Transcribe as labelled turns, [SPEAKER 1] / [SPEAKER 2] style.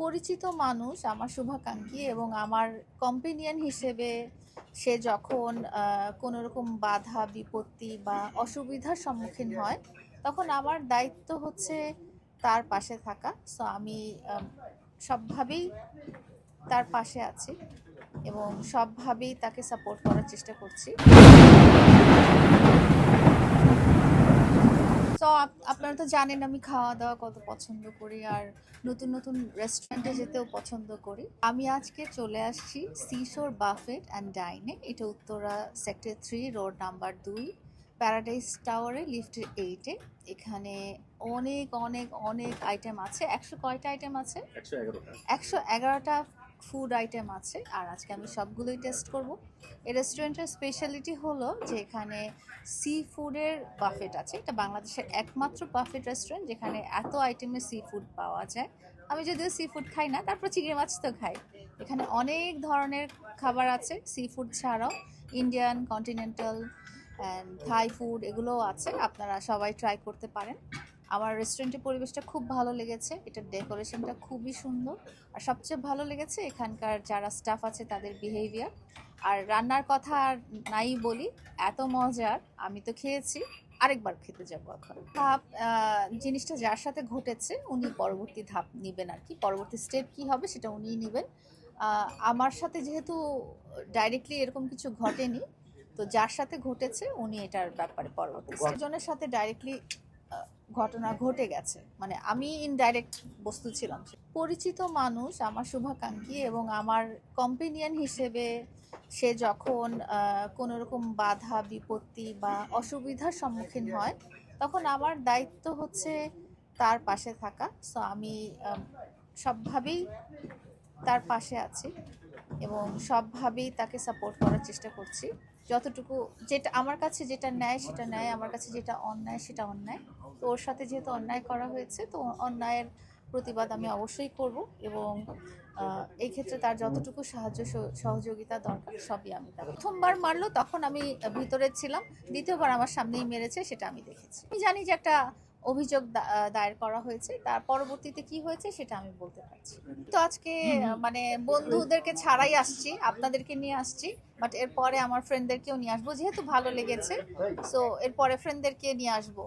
[SPEAKER 1] পরিচিত মানুষ আমার শুভাকাঙ্ক্ষী এবং আমার কম্পেনিয়ন হিসেবে সে যখন কোনো রকম বাধা, বিপত্তি বা অসুবিধার সম্মুখীন হয়, তখন আমার দায়িত্ব হচ্ছে তার পাশে থাকা। সো আমি সবভাবেই তার পাশে আছি এবং সবভাবেই তাকে সাপোর্ট করার চেষ্টা করছি। আপনারা তো জানেন আমি খাওয়া দাওয়া কত পছন্দ করি আর নতুন নতুন রেস্টুরেন্টে যেতেও পছন্দ করি। আমি আজকে চলে আসছি সিশোর বাফেট অ্যান্ড ডাইনে এটা Uttara sector three road number দুই প্যারাডাইস টাওয়ারে লিফট এইটে এখানে অনেক অনেক অনেক আইটেম আছে। একশো কয়টা আইটেম আছে?
[SPEAKER 2] একশো এগারোটা
[SPEAKER 1] ফুড আইটেম আছে, আর আজকে আমি সবগুলোই টেস্ট করব। এই রেস্টুরেন্টের স্পেশালিটি হলো যে এখানে সি ফুডের বাফেট আছে। এটা বাংলাদেশের একমাত্র বাফেট রেস্টুরেন্ট যেখানে এত আইটেমের সি ফুড পাওয়া যায়। আমি যদিও সি ফুড খাই না, তারপর চিংড়ি মাছ তো খাই। এখানে অনেক ধরনের খাবার আছে সি ফুড ছাড়াও। Indian continental and Thai food এগুলোও আছে। আপনারা সবাই ট্রাই করতে পারেন। আমার রেস্টুরেন্টের পরিবেশটা খুব ভালো লেগেছে। এটার ডেকোরেশনটা খুবই সুন্দর। আর সবচেয়ে ভালো লেগেছে এখানকার যারা স্টাফ আছে তাদের বিহেভিয়ার আর রান্নার কথা আর নাই বলি, এত মজার, আমি তো খেয়েছি, আরেকবার খেতে যাব এখন। ধাপ জিনিসটা যার সাথে ঘটেছে, উনি পরবর্তী ধাপ নেবেন আর কি। পরবর্তী স্টেপ কি হবে সেটা উনিই নেবেন। আমার সাথে যেহেতু ডাইরেক্টলি এরকম কিছু ঘটেনি, তো যার সাথে ঘটেছে, উনি এটার ব্যাপারে পরবর্তী জনের সাথে ডাইরেক্টলি ঘটনা ঘটে গেছে। মানে আমি ইনডাইরেক্ট বস্তু ছিলাম। পরিচিত মানুষ আমার শুভাকাঙ্ক্ষী এবং আমার কম্পেনিয়ন হিসেবে সে যখন কোনো রকম বাধা, বিপত্তি বা অসুবিধার সম্মুখীন হয়, তখন আমার দায়িত্ব হচ্ছে তার পাশে থাকা। সো আমি সবভাবেই তার পাশে আছি এবং সবভাবেই তাকে সাপোর্ট করার চেষ্টা করছি। যতটুকু যেটা আমার কাছে যেটা ন্যায়, সেটা ন্যায়, আমার কাছে যেটা অন্যায়, সেটা অন্যায়। তো ওর সাথে যেহেতু অন্যায় করা হয়েছে, তো অন্যায়ের প্রতিবাদ আমি অবশ্যই করব এবং এই ক্ষেত্রে তার যতটুকু সাহায্য সহ- সহযোগিতা দরকার, সবই আমি তার প্রথমবার মারলো, তখন আমি ভিতরে ছিলাম, দ্বিতীয়বার আমার সামনেই মেরেছে, সেটা আমি দেখেছি। আমি জানি যে একটা অভিযোগ দায়ের করা হয়েছে। তার পরবর্তীতে কি হয়েছে সেটা আমি বলতে পারছি তো আজকে মানে বন্ধুদেরকে ছাড়াই আসছি আপনাদেরকে নিয়ে আসছি বাট এরপরে আমার ফ্রেন্ডদেরকেও নিয়ে আসব যেহেতু ভালো লেগেছে। সো এরপরে ফ্রেন্ডদেরকে নিয়ে আসব।